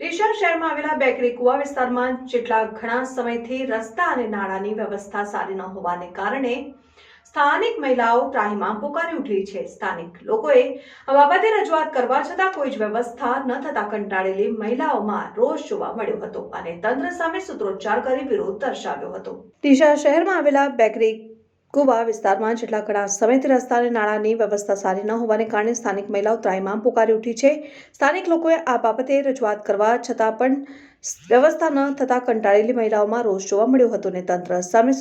ડીસા શહેરમાં આવેલા બેકરી કુવા વિસ્તારમાં જેટલા ઘણા સમયથી રસ્તા અને નાણાંની વ્યવસ્થા સારી ન હોવાને કારણે સ્થાનિક મહિલાઓ ત્રાહીમાં પોકારી ઉઠી છે. સ્થાનિક લોકોએ આ બાબતે રજૂઆત કરવા છતાં કોઈ જ વ્યવસ્થા ન થતા કંટાળેલી મહિલાઓમાં રોષ જોવા મળ્યો હતો અને તંત્ર સામે સૂત્રોચ્ચાર કરી વિરોધ દર્શાવ્યો હતો. ડીસા શહેરમાં આવેલા બેકરી કુવા વિસ્તારમાં જેટલા ઘણા સમયથી રસ્તા અને નાણાંની વ્યવસ્થા સારી ન હોવાને કારણે સ્થાનિક મહિલાઓ ત્રાહિમામ પુકારી ઉઠી છે. સ્થાનિક લોકોએ આ બાબતે રજૂઆત કરવા છતાં પણ વ્યવસ્થા ન થતાં કંટાળેલી મહિલાઓમાં રોષ જોવા મળ્યો હતો અને તંત્ર સામે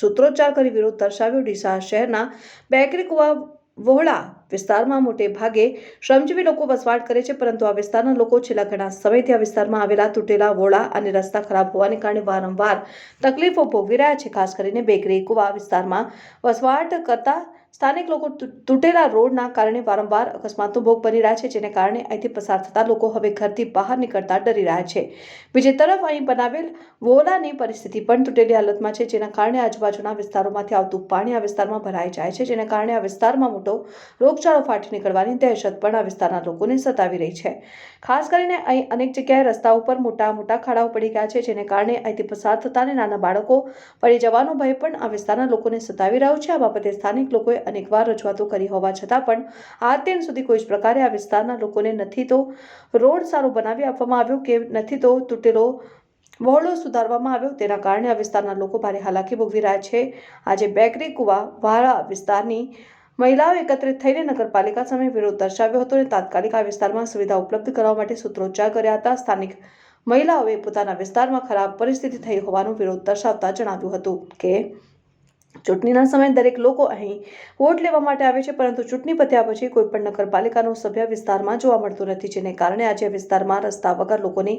સૂત્રોચ્ચાર કરી વિરોધ દર્શાવ્યો. ડીસા શહેરના બેકરી કુવા વહોળા વિસ્તારમાં મોટે ભાગે શ્રમજીવી લોકો વસવાટ કરે છે, પરંતુ આ વિસ્તારના લોકો છેલ્લા ઘણા સમયથી આ વિસ્તારમાં આવેલા તૂટેલા વોળા અને રસ્તા ખરાબ હોવાને કારણે વારંવાર તકલીફો ભોગવી રહ્યા છે, ખાસ કરીને બેકરી, કુવા વિસ્તારમાં વસવાટ કરતા સ્થાનિક લોકો તૂટેલા રોડના કારણે વારંવાર અકસ્માતનો ભોગ બની રહ્યા છે, જેને કારણે અહીંથી પસાર થતા લોકો હવે ઘરથી બહાર નીકળતા ડરી રહ્યા છે. બીજી તરફ અહીં બનાવેલ વોલાની પરિસ્થિતિ પણ તૂટેલી હાલતમાં છે, જેના કારણે આજુબાજુના વિસ્તારોમાંથી આવતું પાણી આ વિસ્તારમાં ભરાઈ જાય છે, જેને કારણે આ વિસ્તારમાં મોટો રોગચાળો ફાટી નીકળવાની દહેશત પણ આ વિસ્તારના લોકોને સતાવી રહી છે. ખાસ કરીને અહીં અનેક જગ્યાએ રસ્તા ઉપર મોટા મોટા ખાડાઓ પડી ગયા છે, જેને કારણે અહીંથી પસાર થતા અને નાના બાળકો પડી જવાનો ભય પણ આ વિસ્તારના લોકોને સતાવી રહ્યો છે. આ બાબતે સ્થાનિક લોકોએ અનેકવાર રજૂઆતો કરી હોવા છતાં પણ આ તેન સુધી કોઈ જ પ્રકારે આ વિસ્તારના લોકોને નથી તો રોડ સારો બનાવી આપવામાં આવ્યો કે નથી તો તૂટેલો વહોળો સુધારવામાં આવ્યો? તેના કારણે આ વિસ્તારના લોકો ભારે હાલાકી ભોગવી રહ્યા છે. આજે બેકરી, કુવા, વાળા વિસ્તારની મહિલાઓ એકત્રિત થઈને નગરપાલિકા સામે વિરોધ દર્શાવ્યો હતો અને તાત્કાલિક આ વિસ્તારમાં સુવિધા ઉપલબ્ધ કરવા માટે સૂત્રોચ્ચાર કર્યા હતા. સ્થાનિક મહિલાઓએ પોતાના વિસ્તારમાં ખરાબ પરિસ્થિતિ થઈ હોવાનો વિરોધ દર્શાવતા જણાવ્યું હતું કે ચૂંટણીના સમયે દરેક લોકો અહીં વોટ લેવા માટે આવે છે પરંતુ ચૂંટણી પત્યા પછી કોઈ પણ નગરપાલિકાનો સભ્ય વિસ્તારમાં જોવા મળતો નથી. જેને કારણે આજે વિસ્તારમાં રસ્તા વગર લોકોની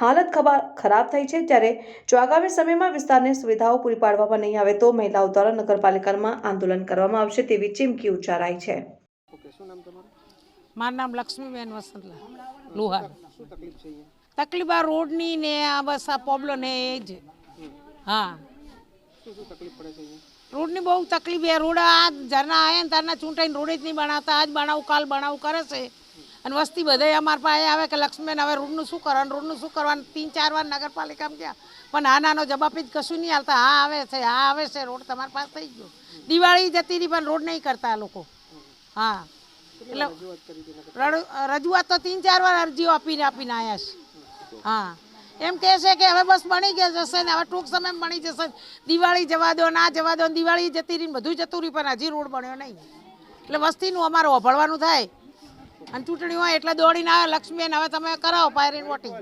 હાલત ખબર ખરાબ થઈ છે. ત્યારે જો આગામી સમયમાં વિસ્તારને સુવિધાઓ પૂરી પાડવામાં નહીં આવે તો મહિલાઓ દ્વારા નગરપાલિકામાં આંદોલન કરવામાં આવશે તેવી ચીમકી ઉચ્ચારાઈ છે. ઓકે શું નામ તમારું? મારું નામ લક્ષ્મીબેન વસંતલા લુહાર. તકલીફ છે અહીંયા? તકલીફ આ રોડની ને આ બસ આ પ્રોબ્લેમ ને એ જ. હા. શું શું તકલીફ પડે છે અહીંયા? રોડની બહુ તકલીફ છે. રોડ આ ઝરના આવ્યા ને તારના ચૂંટાઈને રોડ જ નહીં બનાવતા આજ બનાવું કાલ બનાવું કરે છે. અને વસ્તી બધાય અમારા પાસે આવે કે લક્ષ્મીબેન, હવે રોડનું શું કરવાનું? રોડનું શું કરવાનું? તીન ચાર વાર નગરપાલિકામાં ગયા. પણ આ નાનો જવાબી જ કશું નહીં હાલતા. હા આવે છે હા આવે છે. રોડ તમારી પાસે થઈ ગયો. દિવાળી જતી રહી, પણ રોડ નહીં કરતા લોકો. હા. એટલે રજૂઆત તો તીન ચાર વાર અરજીઓ આપીને આપીને આવ્યા છે. હા. એમ કહે છે કે હવે બસ બની ગયા જશે ને, હવે ટૂંક સમય બની જશે. દિવાળી જવા દો, ના જવા દો દિવાળી જતી રહી ને બધું જતું રહ્યું, પણ હજી રોડ બન્યો નહીં. એટલે વસ્તીનું અમારે ઓભળવાનું થાય. અને ચૂંટણી હોય એટલે દોડીને આવે લક્ષ્મીબેન હવે તમે કરાવો, પાયરીન વોટિંગ.